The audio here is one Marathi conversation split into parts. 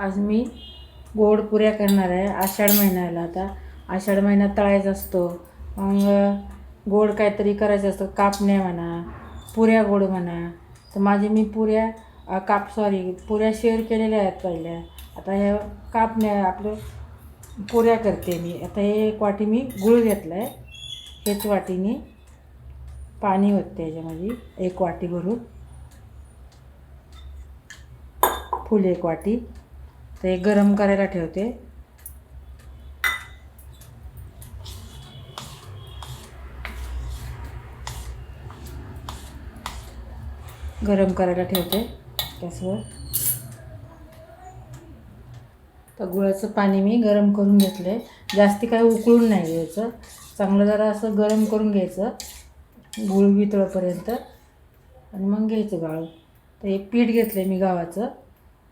आज मी गोड पुऱ्या करणार आहे आषाढ महिन्याला आता. आषाढ महिना तळायचा असतो. मग गोड काहीतरी करायचं असतं कापण्या म्हणा पुऱ्या गोड म्हणा. तर माझे मी पुऱ्या काप सॉरी पुऱ्या शेअर केलेल्या आहेत पहिल्या. आता ह्या कापण्या आपलं पुऱ्या करते मी. आता हे एक वाटी मी गुळ घेतला आहे हेच वाटीने पाणी होते याच्यामध्ये एक वाटी भरून. फुल एक वाटी. ते गरम करायला ठेवते. गरम करायला ठेवते गॅसवर. तर गुळाचं पाणी मी गरम करून घेतलं आहे जास्ती काही उकळून नाही घ्यायचं. चांगलं जरा असं गरम करून घ्यायचं. गुळ वितळपर्यंत. आणि मग घ्यायचं गाळून. तर हे पीठ घेतलं आहे मी गव्हाचं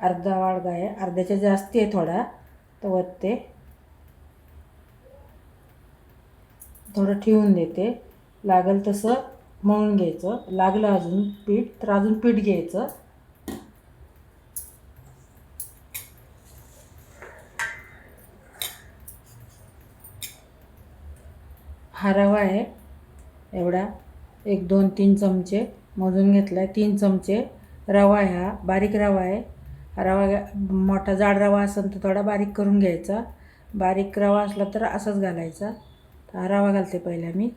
अर्धा वाडगा आहे. अर्ध्याच्या जास्ती आहे थोडा. तर वतते थोडं ठेवून देते. लागल तसं मळून घ्यायचं. लागलं अजून पीठ तर अजून पीठ घ्यायचं. हा रवा आहे. एवढा. एक दोन तीन चमचे. मोजून घेतला आहे तीन चमचे रवा आहे हा. बारीक रवा आहे. रवा घ्या- मोठा जाड रवा असेल तर थोडा बारीक करून घ्यायचा. बारीक रवा असला तर असाच घालायचा. तर रवा घालते पहिला मी.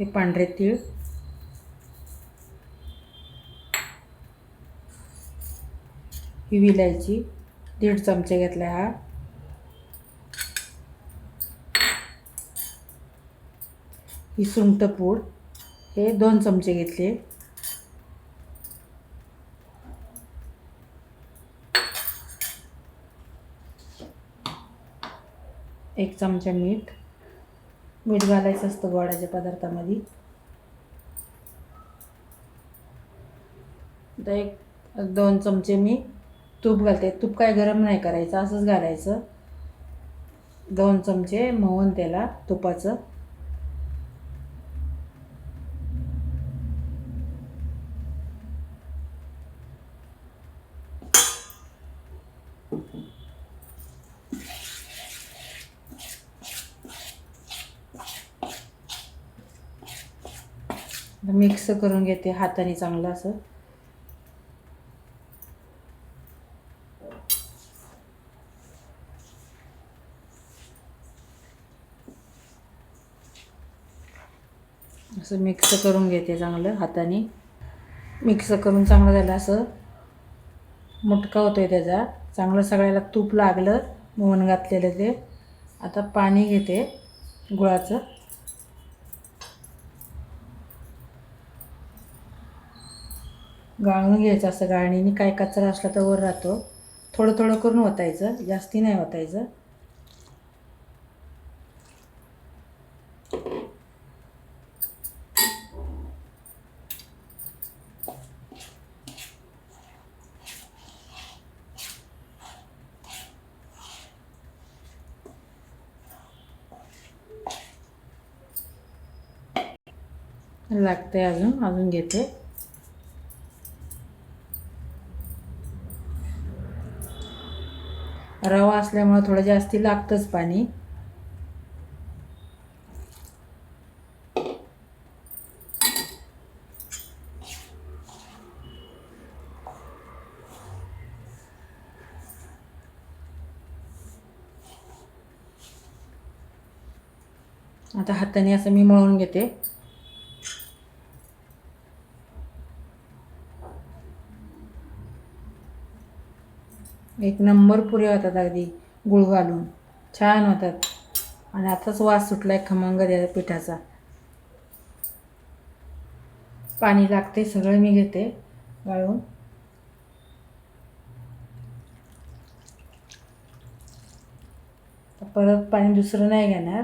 हे पांढरे तीळ. ही विलायची दीड चमचे घेतला हा. ही सुंठ पूड. हे दोन चमचे घेतले. एक चमचा मीठ. मीठ घालायचं असतं गोडाच्या पदार्थामध्ये. आता एक दोन चमचे मी तूप घालते. तूप काय गरम नाही करायचं असंच घालायचं. दोन चमचे मोहन त्याला तुपाचं. मिक्स करून घेते हाताने चांगलं असं. असं मिक्स करून घेते चांगलं हाताने. मिक्स करून चांगलं झालं असं. मुटका होतो आहे त्याचा. चांगलं सगळ्याला तूप लागलं मोहन घातलेलं ते. आता पाणी घेते गुळाचं. गाळून घ्यायचं असं गाळणीने काय कचरा असला तर वर राहतो. थोडं थोडं करून ओतायचं. जास्ती नाही ओतायचं. लागते अजून. अजून घेते. रवा असल्यामुळं थोडं जास्ती लागतंच पाणी. आता हाताने असं मी मळून घेते. एक नंबर पुरे होतात अगदी गुळ घालून. छान होतात. आणि आताच वास सुटला आहे खमंग द्या पिठाचा. पाणी लागते सगळं मी घेते गाळून परत पाणी दुसरं नाही घेणार.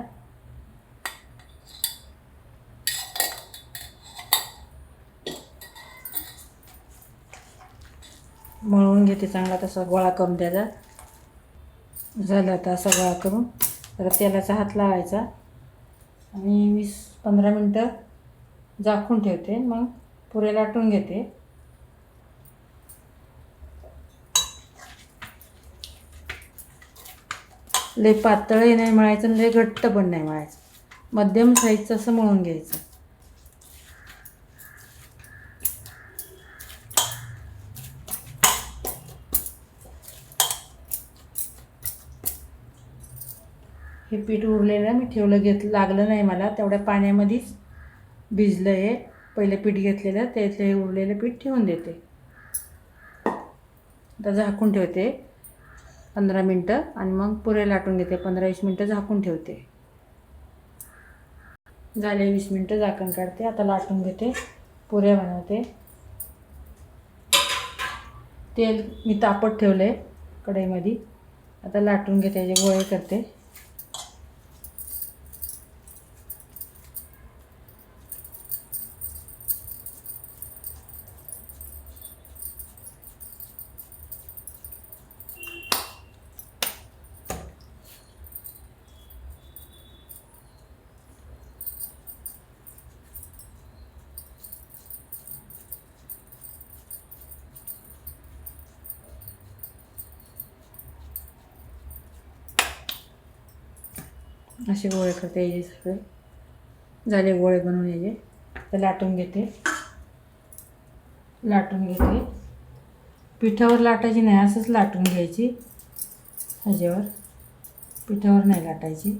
मळून घेते चांगला तसा गोळा करून त्याचा. झालं तर असा गोळा करून. तर तेलाचा हात लावायचा. आणि वीस पंधरा मिनटं झाकून ठेवते. मग पुरे लाटून घेते. लय पातळही नाही मळायचं आणि लय घट्ट पण नाही मळायचं. मध्यम साईजचं असं मळून घ्यायचं. पीठ उरलेलं मी ठेवलं घेत लागलं नाही मला. तेवढ्या पाण्यामध्येच भिजलं हे. पहिले पीठ घेतलेलं त्यातलं हे उरलेलं पीठ ठेवून देते. आता झाकून ठेवते. पंधरा मिनटं आणि मग पुरे लाटून घेते. पंधरा वीस मिनटं झाकून ठेवते. झाले वीस मिनटं झाकण काढते. आता लाटून घेते. पुऱ्या बनवते. तेल मी तापत ठेवलं आहे कढईमध्ये. आता लाटून घेते त्याचे गोळे करते. असे गोळे करते याचे सगळे. झाले गोळे बनवून याचे तर लाटून घेते. लाटून घेते. पिठावर लाटायची नाही असंच लाटून घ्यायची. ह्याच्यावर. पिठावर नाही लाटायची.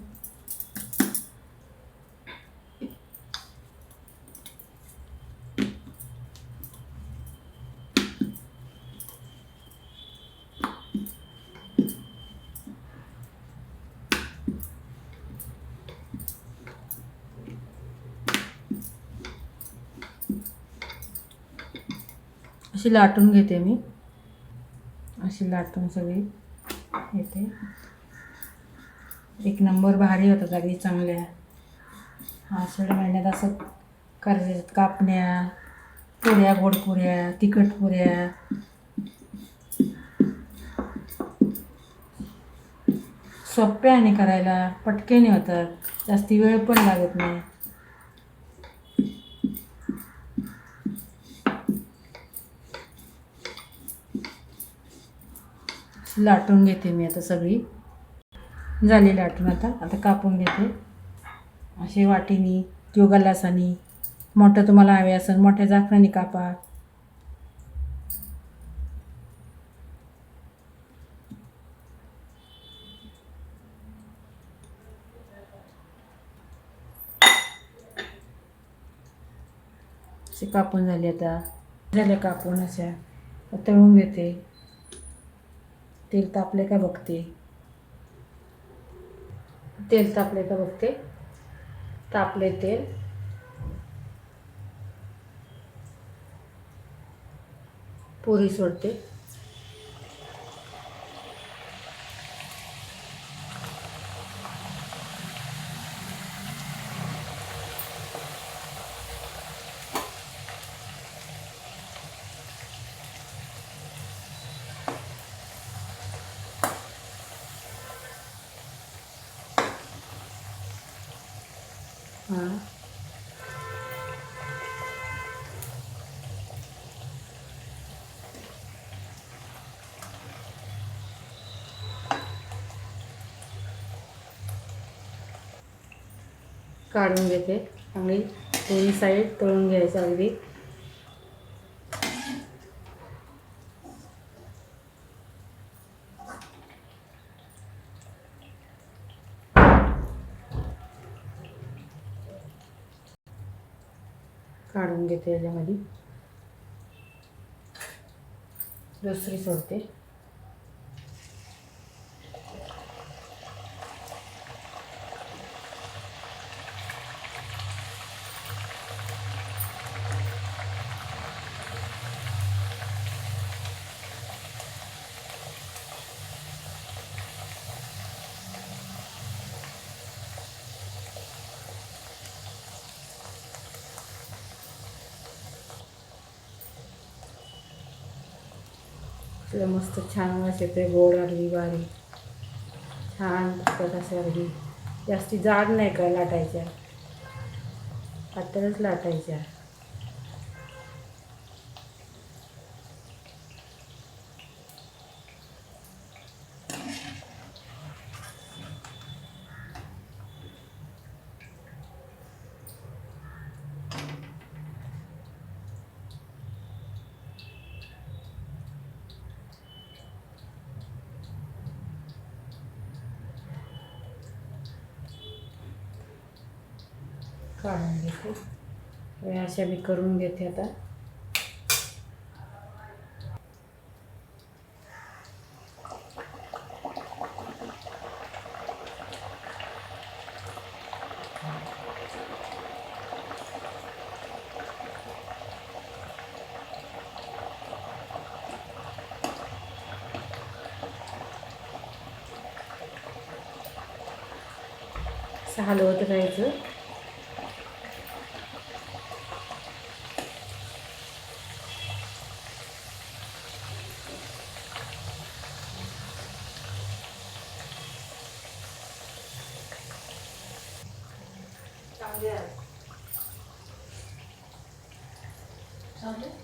अशी लाटून घेते मी. अशी लाटून सगळी येते. एक नंबर भारी होतात अगदी चांगल्या. आषाढ महिन्यात असं करायचं कापण्या पुऱ्या गोड पुऱ्या तिखट पुऱ्या. सोप्या आणि करायला पटकेने होतात. जास्ती वेळ पण लागत नाही. लाटून घेते मी आता सगळी. झाली लाटून आता. आता कापून घेते. असे वाटीनी किंवा गलासानी मोठं तुम्हाला हवे असेल मोठ्या झाकणाने कापा. कापून झाले आता. झाल्या कापून अशा. तळून घेते. तेल तापले का बघते तेल तापले का बघते तापले तेल. पुरी सोडते. हां काढून घेते आणि दोन्ही साईड तळून घ्यायचं अगदी काढून घेते याच्यामध्ये. दुसरी सोडते. आपलं मस्त छान वास येते गोड अगदी बारी. छान लागतात असे अगदी जास्ती जाड नाही का लाटायच्या? पातळच लाटायच्या. काढून घेते. अशा मी करून घेते आता. असं हलवत राहायचं Yes. Sounded?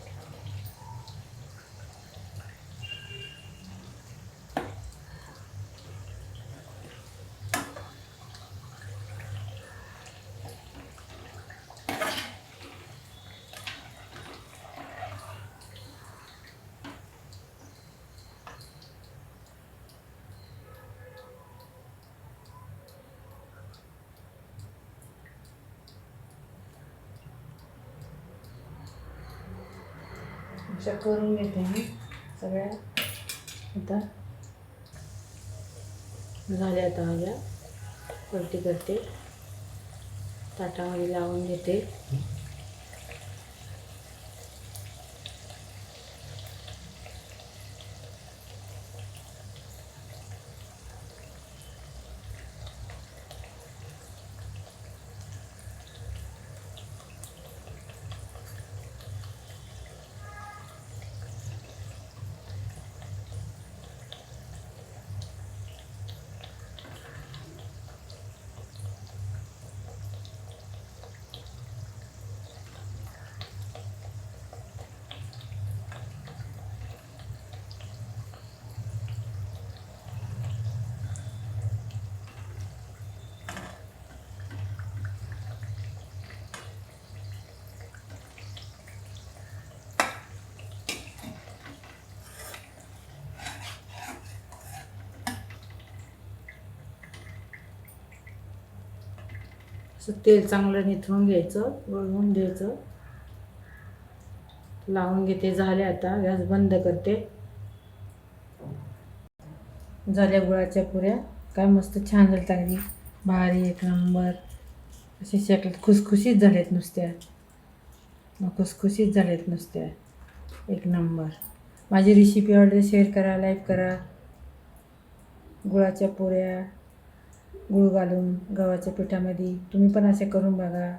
अशा करून घेते मी सगळ्या. आता झाल्या आता माझ्या पलटी करते. ताटामध्ये लावून घेते. असं तेल चांगलं निथळून घ्यायचं वळवून द्यायचं लावून घेते झाले आता गॅस बंद करते. झाल्या गुळाच्या पुऱ्या. काय मस्त छान झाल्या लागली भारी एक नंबर. असे शेकल्यात खुसखुशीत झालेत नुसत्या. मग खुसखुशीत झालेत नुसत्या. एक नंबर. माझी रेसिपी ऑर्डर शेअर करा लाईक करा. गुळाच्या पुऱ्या. गुळ घालून गव्हाच्या पिठामध्ये. तुम्ही पण असे करून बघा.